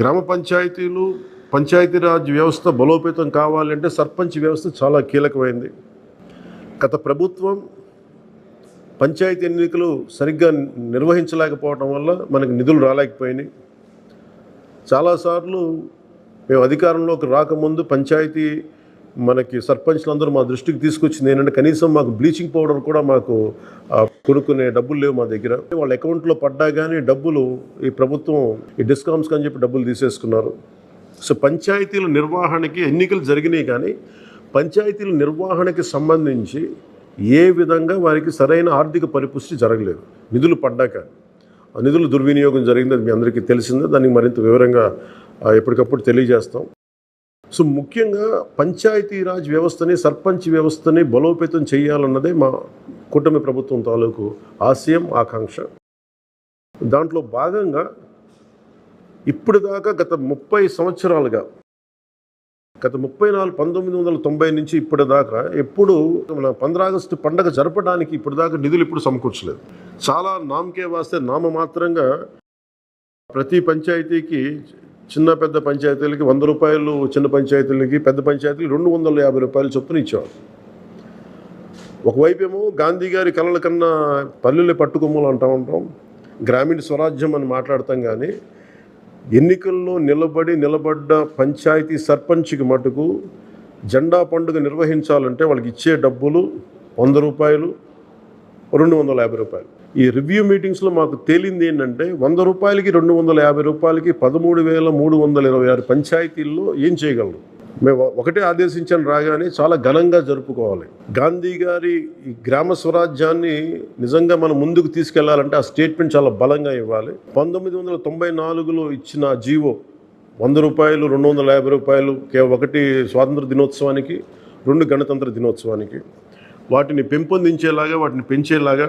గ్రామ పంచాయతీలు పంచాయతీరాజ్ వ్యవస్థ బలోపేతం కావాలంటే సర్పంచ్ వ్యవస్థ చాలా కీలకమైంది. గత ప్రభుత్వం పంచాయతీ ఎన్నికలు సరిగ్గా నిర్వహించలేకపోవడం వల్ల మనకు నిధులు రాలేకపోయినాయి. చాలాసార్లు మేము అధికారంలోకి రాకముందు పంచాయతీ మనకి సర్పంచ్లందరూ మా దృష్టికి తీసుకొచ్చింది ఏంటంటే కనీసం మాకు బ్లీచింగ్ పౌడర్ కూడా మాకు కొనుక్కునే డబ్బులు లేవు మా దగ్గర. వాళ్ళ అకౌంట్లో పడ్డా కానీ డబ్బులు ఈ ప్రభుత్వం ఈ డిస్కౌంట్స్ అని చెప్పి డబ్బులు తీసేసుకున్నారు. సో పంచాయతీల నిర్వహణకి ఎన్నికలు జరిగినాయి కానీ పంచాయతీల నిర్వహణకి సంబంధించి ఏ విధంగా వారికి సరైన ఆర్థిక పరిపుష్టి జరగలేదు. నిధులు పడ్డాక. నిధులు నిధుల దుర్వినియోగం జరిగింది అది మీ అందరికీ తెలిసిందే. దానికి మరింత వివరంగా ఎప్పటికప్పుడు తెలియజేస్తాం. సో ముఖ్యంగా పంచాయతీరాజ్ వ్యవస్థని సర్పంచ్ వ్యవస్థని బలోపేతం చేయాలన్నదే మా కూటమి ప్రభుత్వం తాలూకు ఆశయం ఆకాంక్ష. దాంట్లో భాగంగా ఇప్పుడు దాకా గత ముప్పై సంవత్సరాలుగా గత ముప్పై నాలుగు పంతొమ్మిది వందల తొంభై నుంచి ఇప్పటి దాకా ఎప్పుడు మన పంద్రాగస్టు పండగ జరపడానికి ఇప్పటిదాకా నిధులు ఇప్పుడు సమకూర్చలేదు. చాలా నామకే వాస్తే నామమాత్రంగా ప్రతి పంచాయతీకి చిన్న పెద్ద పంచాయతీలకి వంద రూపాయలు చిన్న పంచాయతీలకి పెద్ద పంచాయతీలు రెండు వందల యాభై రూపాయలు చొప్పున ఇచ్చేవాడు ఒకవైపు ఏమో గాంధీ గారి కళల కన్నా పల్లెలే పట్టుకొమ్మలు అంటూ ఉంటాం గ్రామీణ స్వరాజ్యం అని మాట్లాడతాం కానీ ఎన్నికల్లో నిలబడి నిలబడ్డ పంచాయతీ సర్పంచ్కి మటుకు జెండా పండుగ నిర్వహించాలంటే వాళ్ళకి ఇచ్చే డబ్బులు వంద రూపాయలు రెండు వందల యాభై రూపాయలు. ఈ రివ్యూ మీటింగ్స్లో మాకు తేలింది ఏంటంటే వంద రూపాయలకి రెండు వందల యాభై రూపాయలకి పదమూడు వేల మూడు వందల ఇరవై ఆరు పంచాయతీల్లో ఏం చేయగలరు? మేము ఒకటే ఆదేశించాను రాగానే చాలా ఘనంగా జరుపుకోవాలి. గాంధీ గారి ఈ గ్రామ స్వరాజ్యాన్ని నిజంగా మనం ముందుకు తీసుకెళ్ళాలంటే ఆ స్టేట్మెంట్ చాలా బలంగా ఇవ్వాలి. పంతొమ్మిది వందల తొంభై నాలుగులో ఇచ్చిన జీవో వంద రూపాయలు రెండు వందల యాభై రూపాయలు కే- ఒకటి స్వాతంత్ర దినోత్సవానికి రెండు గణతంత్ర దినోత్సవానికి వాటిని పెంపొందించేలాగా వాటిని పెంచేలాగా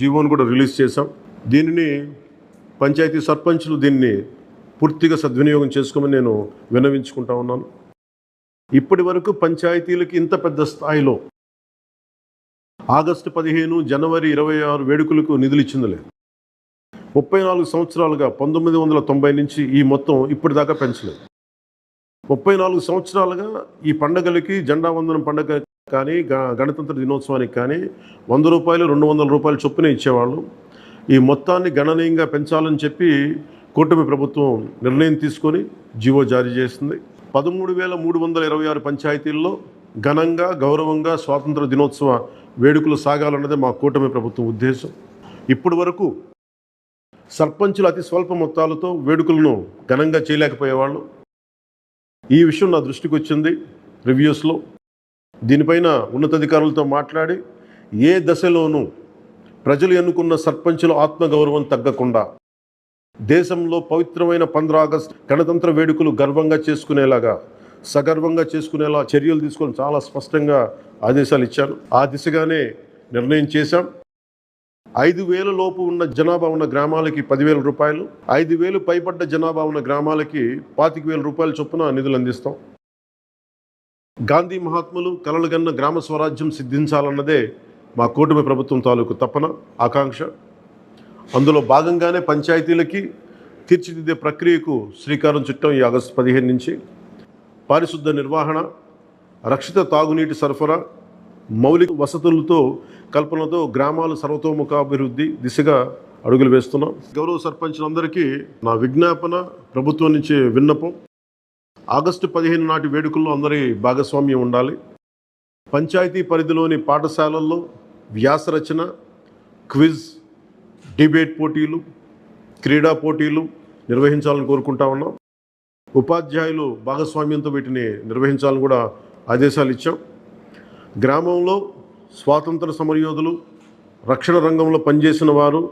జీవోను కూడా రిలీజ్ చేశాం. దీనిని పంచాయతీ సర్పంచులు దీన్ని పూర్తిగా సద్వినియోగం చేసుకోమని నేను విన్నవించుకుంటా ఉన్నాను. ఇప్పటి వరకు పంచాయతీలకి ఇంత పెద్ద స్థాయిలో ఆగస్టు పదిహేను జనవరి ఇరవై ఆరు వేడుకలకు నిధులు ఇచ్చింది లేదు. ముప్పై నాలుగు సంవత్సరాలుగా పంతొమ్మిది వందల తొంభై నుంచి ఈ మొత్తం ఇప్పటిదాకా పెంచలేదు. ముప్పై నాలుగు సంవత్సరాలుగా ఈ పండగలకి జెండా వందనం పండగ కానీ గ- గణతంత్ర దినోత్సవానికి కానీ వంద రూపాయలు రెండు వందల రూపాయలు చొప్పున ఇచ్చేవాళ్ళు. ఈ మొత్తాన్ని గణనీయంగా పెంచాలని చెప్పి కూటమి ప్రభుత్వం నిర్ణయం తీసుకొని జీవో జారీ చేసింది. పదమూడు వేల మూడు వందల ఇరవై ఆరు పంచాయతీల్లో ఘనంగా గౌరవంగా స్వాతంత్ర దినోత్సవ వేడుకలు సాగాలన్నదే మా కూటమి ప్రభుత్వం ఉద్దేశం. ఇప్పటి వరకు సర్పంచులు అతి స్వల్ప మొత్తాలతో వేడుకలను ఘనంగా చేయలేకపోయేవాళ్ళు. ఈ విషయం నా దృష్టికి వచ్చింది రివ్యూస్లో. దీనిపైన ఉన్నతాధికారులతో మాట్లాడి ఏ దశలోనూ ప్రజలు ఎన్నుకున్న సర్పంచుల ఆత్మగౌరవం తగ్గకుండా దేశంలో పవిత్రమైన పంద్ర ఆగస్ట్ గణతంత్ర వేడుకలు గర్వంగా చేసుకునేలాగా సగర్వంగా చేసుకునేలా చర్యలు తీసుకొని చాలా స్పష్టంగా ఆదేశాలు ఇచ్చాను ఆ దిశగానే నిర్ణయం చేశాం. ఐదు వేల లోపు ఉన్న జనాభా ఉన్న గ్రామాలకి పదివేల రూపాయలు ఐదు వేలు పైబడ్డ జనాభా ఉన్న గ్రామాలకి పాతిక వేల రూపాయల చొప్పున నిధులు అందిస్తాం. గాంధీ మహాత్ములు కలలుగన్న గ్రామ స్వరాజ్యం సిద్ధించాలన్నదే మా కూటమి ప్రభుత్వం తాలూకు తపన ఆకాంక్ష. అందులో భాగంగానే పంచాయతీలకి తీర్చిదిద్దే ప్రక్రియకు శ్రీకారం చుట్టం ఈ ఆగస్టు పదిహేను నుంచి. పారిశుద్ధ నిర్వహణ రక్షిత తాగునీటి సరఫరా మౌలిక వసతులతో కల్పనతో గ్రామాలు సర్వతోముఖాభివృద్ధి దిశగా అడుగులు వేస్తున్నాం. గౌరవ సర్పంచులందరికీ నా విజ్ఞాపన ప్రభుత్వం నుంచి విన్నపం. ఆగస్టు పదిహేను నాటి వేడుకల్లో అందరి భాగస్వామ్యం ఉండాలి. పంచాయతీ పరిధిలోని పాఠశాలల్లో వ్యాసరచన క్విజ్ డిబేట్ పోటీలు క్రీడా పోటీలు నిర్వహించాలని కోరుకుంటా ఉన్నాం. ఉపాధ్యాయులు భాగస్వామ్యంతో వీటిని నిర్వహించాలని కూడా ఆదేశాలు ఇచ్చాం. గ్రామంలో స్వాతంత్ర సమరయోధులు రక్షణ రంగంలో పనిచేసిన వారు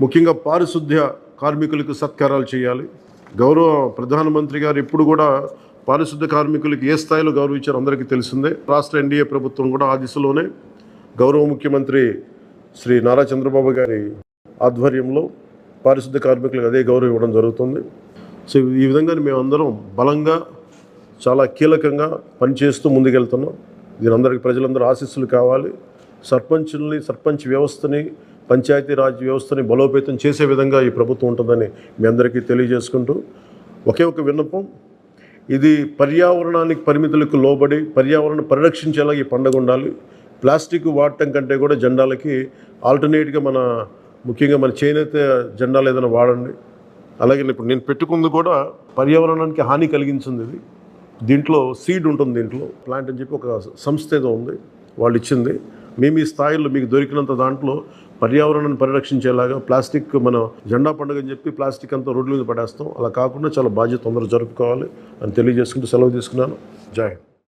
ముఖ్యంగా పారిశుద్ధ్య కార్మికులకు సత్కారాలు చేయాలి. గౌరవ ప్రధానమంత్రి గారు ఇప్పుడు కూడా పారిశుద్ధ కార్మికులకు ఏ స్థాయిలో గౌరవించారో అందరికీ తెలిసిందే. రాష్ట్ర ఎన్డీఏ ప్రభుత్వం కూడా ఆ దిశలోనే గౌరవ ముఖ్యమంత్రి శ్రీ నారా చంద్రబాబు గారి ఆధ్వర్యంలో పారిశుద్ధ కార్మికులకు అదే గౌరవం ఇవ్వడం జరుగుతుంది. సో ఈ విధంగా మేమందరం బలంగా చాలా కీలకంగా పనిచేస్తూ ముందుకెళ్తున్నాం. దీని అందరికీ ప్రజలందరూ ఆశీస్సులు కావాలి. సర్పంచుల్ని సర్పంచ్ వ్యవస్థని పంచాయతీరాజ్ వ్యవస్థని బలోపేతం చేసే విధంగా ఈ ప్రభుత్వం ఉంటుందని మీ అందరికీ తెలియజేసుకుంటూ ఒకే ఒక విన్నపం. ఇది పర్యావరణానికి పరిమితులకు లోబడి పర్యావరణం పరిరక్షించేలా ఈ పండుగ ఉండాలి. ప్లాస్టిక్ వాడటం కంటే కూడా జెండాలకి ఆల్టర్నేట్గా మన ముఖ్యంగా మన చేనేత జెండాలు ఏదైనా వాడండి. అలాగే ఇప్పుడు నేను పెట్టుకుంది కూడా పర్యావరణానికి హాని కలిగించింది ఇది. దీంట్లో సీడ్ ఉంటుంది దీంట్లో. ప్లాంట్ అని చెప్పి ఒక సంస్థ ఏదో ఉంది వాళ్ళు ఇచ్చింది. మేము ఈ స్థాయిలో మీకు దొరికినంత దాంట్లో పర్యావరణాన్ని పరిరక్షించేలాగా ప్లాస్టిక్ మన జెండా పండుగ అని చెప్పి ప్లాస్టిక్ అంతా రోడ్ల మీద పడేస్తాం. అలా కాకుండా చాలా బాధ్యత తొందరగా జరుపుకోవాలి అని తెలియజేసుకుంటూ సెలవు తీసుకున్నాను. జై